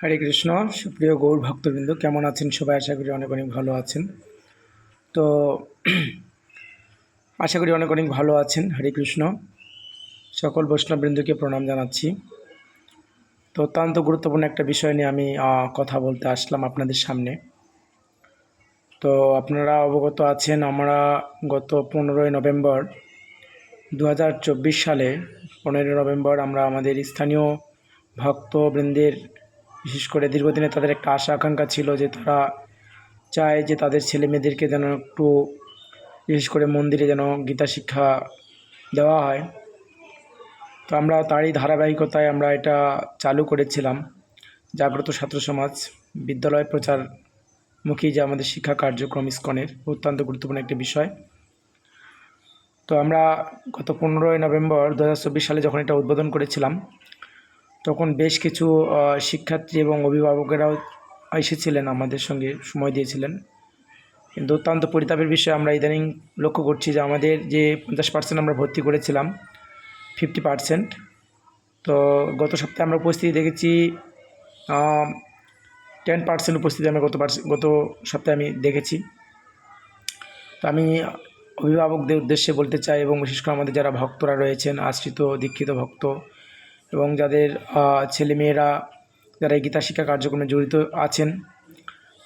হরে কৃষ্ণ, সুপ্রিয় গৌর ভক্তবৃন্দ, কেমন আছেন সবাই? আশা করি অনেক অনেক ভালো আছেন। তো আশা করি অনেক অনেক ভালো আছেন। হরে কৃষ্ণ। সকল বৈষ্ণববৃন্দকে প্রণাম জানাচ্ছি। তো অত্যন্ত গুরুত্বপূর্ণ একটা বিষয় নিয়ে আমি কথা বলতে আসলাম আপনাদের সামনে। তো আপনারা অবগত আছেন, আমরা গত পনেরোই নভেম্বর দু হাজার চব্বিশ সালে, পনেরোই নভেম্বর আমরা আমাদের স্থানীয় ভক্তবৃন্দের বিশেষ করে দীর্ঘদিনে তাদের একটা আশা, আকাঙ্ক্ষা ছিল যে তারা চায় যে তাদের ছেলে মেয়েদেরকে যেন একটু বিশেষ করে মন্দিরে যেন গীতা শিক্ষা দেওয়া হয়। তো আমরা তারই ধারাবাহিকতায় আমরা এটা চালু করেছিলাম। জাগ্রত ছাত্র সমাজ বিদ্যালয় প্রচারমুখী যে আমাদের শিক্ষা কার্যক্রম ইস্কনের, অত্যন্ত গুরুত্বপূর্ণ একটি বিষয়। তো আমরা গত পনেরোই নভেম্বর দু হাজার চব্বিশ সালে যখন এটা উদ্বোধন করেছিলাম তখন বেশ কিছু শিক্ষার্থী এবং অভিভাবকেরাও এসেছিলেন আমাদের সঙ্গে, সময় দিয়েছিলেন। কিন্তু অত্যন্ত পরিতাপের বিষয়ে আমরা ইদানিং লক্ষ্য করছি যে আমাদের যে পঞ্চাশ পার্সেন্ট আমরা ভর্তি করেছিলাম ফিফটি পার্সেন্ট তো গত সপ্তাহে আমরা উপস্থিতি দেখেছি টেন পার্সেন্ট উপস্থিতি আমরা গত গত সপ্তাহে আমি দেখেছি। তো আমি অভিভাবকদের উদ্দেশ্যে বলতে চাই এবং বিশেষ করে আমাদের যারা ভক্তরা রয়েছেন, আশ্রিত, দীক্ষিত ভক্ত এবং যাদের ছেলেমেয়েরা যারা এই গীতা শিক্ষা কার্যক্রমে জড়িত আছেন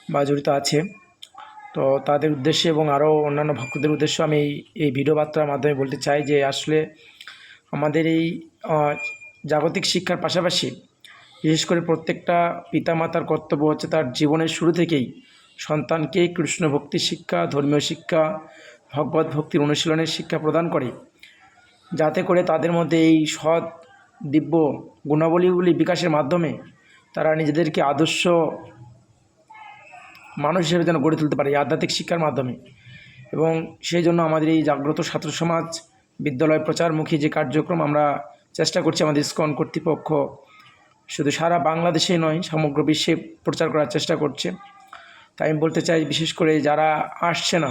বা জড়িত আছে, তো তাদের উদ্দেশ্যে এবং আরও অন্যান্য ভক্তদের উদ্দেশ্যে আমি এই এই ভিডিও বার্তার মাধ্যমে বলতে চাই যে আসলে আমাদের এই জাগতিক শিক্ষার পাশাপাশি বিশেষ করে প্রত্যেকটা পিতামাতার কর্তব্য হচ্ছে তার জীবনের শুরু থেকেই সন্তানকে কৃষ্ণ ভক্তি শিক্ষা, ধর্মীয় শিক্ষা, ভগবত ভক্তির অনুশীলনের শিক্ষা প্রদান করে, যাতে করে তাদের মধ্যে এই সৎ দিব্য গুণাবলীগুলি বিকাশের মাধ্যমে তারা নিজেদেরকে আদর্শ মানুষ হিসেবে যেন গড়ে তুলতে পারে আধ্যাত্মিক শিক্ষার মাধ্যমে। এবং সেই জন্য আমাদের এই জাগ্রত ছাত্র সমাজ, বিদ্যালয় প্রচারমুখী যে কার্যক্রম আমরা চেষ্টা করছি আমাদের স্কন কর্তৃপক্ষ, শুধু সারা বাংলাদেশেই নয়, সমগ্র বিশ্বে প্রচার করার চেষ্টা করছে। তাই আমি বলতে চাই বিশেষ করে যারা আসছে না,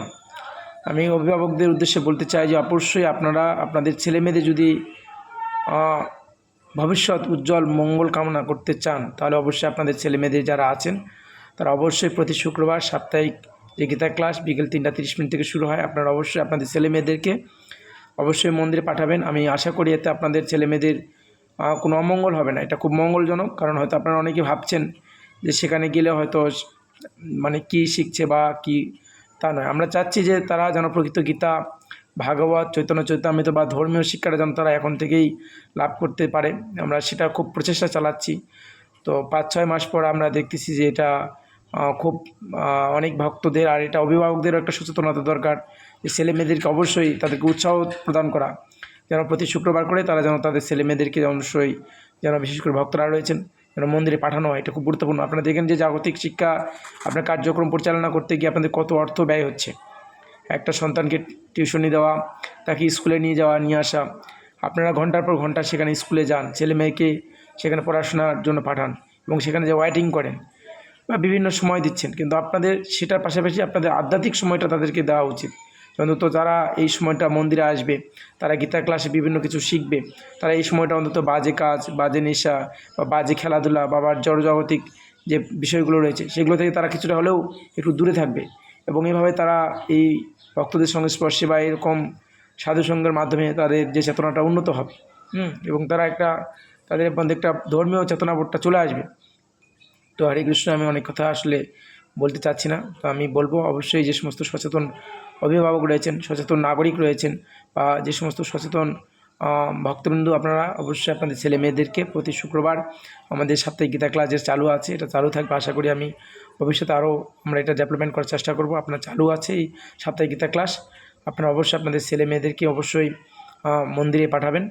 আমি অভিভাবকদের উদ্দেশ্যে বলতে চাই যে অবশ্যই আপনারা, আপনাদের ছেলেমেয়েদের যদি ভবিষ্যৎ উজ্জ্বল মঙ্গল কামনা করতে চান, তাহলে অবশ্যই আপনাদের ছেলেমেয়েদের যারা আছেন, তারা অবশ্যই প্রতি শুক্রবার সাপ্তাহিক যে গীতা ক্লাস বিকেল তিনটা তিরিশ মিনিট থেকে শুরু হয়, আপনারা অবশ্যই আপনাদের ছেলেমেয়েদেরকে অবশ্যই মন্দিরে পাঠাবেন। আমি আশা করি এতে আপনাদের ছেলেমেয়েদের কোনো অমঙ্গল হবে না। এটা খুব মঙ্গলজনক, কারণ হয়তো আপনারা অনেকে ভাবছেন যে সেখানে গেলে হয়তো মানে কি শিখছে বা কি তা নয়। আমরা চাচ্ছি যে তারা যেন প্রকৃত গীতা ভাগবত, চৈতন্য, চৈতামৃত বা ধর্মীয় শিক্ষাটা যেন তারা এখন থেকেই লাভ করতে পারে। আমরা সেটা খুব প্রচেষ্টা চালাচ্ছি। তো পাঁচ, ছয় মাস পর আমরা দেখতেছি যে এটা খুব অনেক ভক্তদের আর এটা অভিভাবকদেরও একটা সচেতনতা দরকার ছেলে মেয়েদেরকে অবশ্যই তাদেরকে উৎসাহ প্রদান করা। যেন প্রতি শুক্রবার করে তারা যেন তাদের ছেলে মেয়েদেরকে অবশ্যই যেন বিশেষ করে ভক্তরা রয়েছেন, যেন মন্দিরে পাঠানো হয়, এটা খুব গুরুত্বপূর্ণ। আপনারা দেখেন যে জাগতিক শিক্ষা, আপনার কার্যক্রম পরিচালনা করতে গিয়ে আপনাদের কত অর্থ ব্যয় হচ্ছে। একটা সন্তানকে টিউশনি দেওয়া, তাকে স্কুলে নিয়ে যাওয়া, নিয়ে আসা। আপনারা ঘণ্টার পর ঘণ্টা সেখানে স্কুলে যান, ছেলে মেয়েকে সেখানে পড়াশোনার জন্য পাঠান এবং সেখানে যে ওয়াইটিং করেন বা বিভিন্ন সময় দিচ্ছেন। কিন্তু আপনাদের সেটার পাশাপাশি আপনাদের আধ্যাত্মিক সময়টা তাদেরকে দেওয়া উচিত। অন্তত যারা এই সময়টা মন্দিরে আসবে, তারা গীতা ক্লাসে বিভিন্ন কিছু শিখবে, তারা এই সময়টা অন্তত বাজে কাজ, বাজে নেশা বা বাজে খেলাধুলা বা জড়জাগতিক যে বিষয়গুলো রয়েছে, সেগুলো থেকে তারা কিছুটা হলেও একটু দূরে থাকবে। এবং এভাবে তারা এই ভক্তদের সংস্পর্শে বা এরকম সাধুসঙ্গের মাধ্যমে তাদের যে চেতনাটা উন্নত হবে। হুম। এবং তারা একটা তাদের মধ্যে একটা ধর্মীয় চেতনাবোধটা চলে আসবে। তো হরে কৃষ্ণ আমি অনেক কথা আসলে বলতে চাচ্ছি না। তো আমি বলব অবশ্যই যে সমস্ত সচেতন অভিভাবক রয়েছেন সচেতন নাগরিক রয়েছেন বা যে সমস্ত সচেতন ভক্তবৃন্দু আপনারা অবশ্যই আপনাদের ছেলে মেয়েদেরকে প্রতি শুক্রবার আমাদের সাপ্তাহিক গীতা ক্লাসের চালু আছে। এটা চালু থাকবে আশা করি আমি ভবিষ্যতে আরও আমরা এটা ডেভেলপমেন্ট করার চেষ্টা করব। আপনার চালু আছে এই সাপ্তাহিক গীতা ক্লাস আপনারা অবশ্যই আপনাদের ছেলে মেয়েদেরকে অবশ্যই মন্দিরে পাঠাবেন।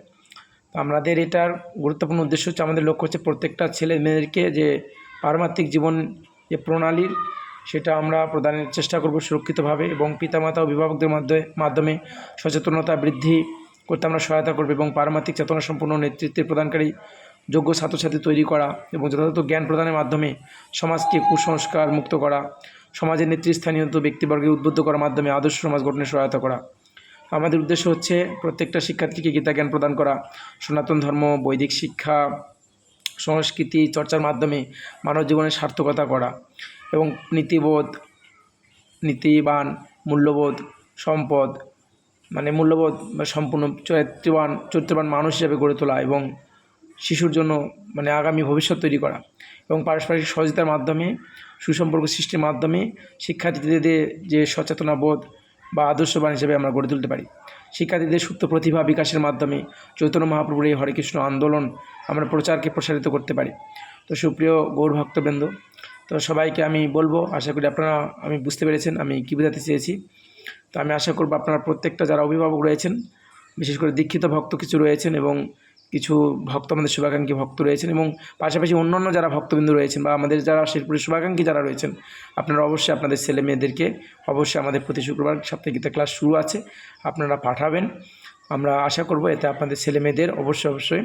আমাদের এটার গুরুত্বপূর্ণ উদ্দেশ্য হচ্ছে, আমাদের লক্ষ্য হচ্ছে প্রত্যেকটা ছেলে মেয়েদেরকে যে পারমাত্মিক জীবন, যে প্রণালীর, সেটা আমরা প্রদানের চেষ্টা করব সুরক্ষিতভাবে এবং পিতামাতা অভিভাবকদের মাধ্যমে মাধ্যমে সচেতনতা বৃদ্ধি করতে আমরা সহায়তা করব এবং পারমাত্মিক চেতনা সম্পূর্ণ নেতৃত্বে প্রদানকারী যোগ্য ছাত্রছাত্রী তৈরি করা এবং যথাযথ জ্ঞান প্রদানের মাধ্যমে সমাজকে কুসংস্কার মুক্ত করা, সমাজের নেতৃস্থানীয় ব্যক্তিবর্গকে উদ্বুদ্ধ করার মাধ্যমে আদর্শ সমাজ গঠনে সহায়তা করা। আমাদের উদ্দেশ্য হচ্ছে প্রত্যেকটা শিক্ষার্থীকে গীতা জ্ঞান প্রদান করা, সনাতন ধর্ম, বৈদিক শিক্ষা, সংস্কৃতি চর্চার মাধ্যমে মানব জীবনের সার্থকতা করা এবং নীতিবোধ, নীতিবান, মূল্যবোধ, সম্পদ মানে মূল্যবোধ সম্পূর্ণ চরিত্রবান চরিত্রবান মানুষ হিসেবে গড়ে তোলা এবং শিশুর জন্য মানে আগামী ভবিষ্যৎ তৈরি করা এবং পারস্পরিক সহযোগিতার মাধ্যমে, সুসম্পর্ক সৃষ্টির মাধ্যমে শিক্ষার্থীদের যে সচেতনা বোধ বা আদর্শবান হিসেবে আমরা গড়ে তুলতে পারি। শিক্ষার্থীদের সুপ্ত প্রতিভা বিকাশের মাধ্যমে চৈতন্য মহাপ্রভুর এই হরে কৃষ্ণ আন্দোলন আমরা প্রচারকে প্রসারিত করতে পারি। তো সুপ্রিয় গৌর ভক্তবৃন্দ, তো সবাইকে আমি বলব, আশা করি আপনারা, আমি বুঝতে পেরেছেন আমি কী বোঝাতে চেয়েছি। তো আমি আশা করব আপনারা প্রত্যেকটা যারা অভিভাবক রয়েছেন, বিশেষ করে দীক্ষিত ভক্ত কিছু রয়েছেন এবং কিছু ভক্ত, আমাদের শুভাকাঙ্ক্ষী ভক্ত রয়েছেন এবং পাশাপাশি অন্যান্য যারা ভক্তবিন্দু রয়েছেন বা আমাদের যারা শিল্পীর শুভাকাঙ্ক্ষী যারা রয়েছেন, আপনারা অবশ্যই আপনাদের ছেলে মেয়েদেরকে অবশ্যই আমাদের প্রতি শুক্রবার সাপ্তাহিক ক্লাস শুরু আছে, আপনারা পাঠাবেন। আমরা আশা করব এতে আপনাদের ছেলে মেয়েদের অবশ্যই অবশ্যই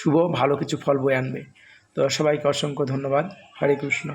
শুভ, ভালো কিছু ফল বয়ে আনবে। তো সবাইকে অসংখ্য ধন্যবাদ। হরে কৃষ্ণ।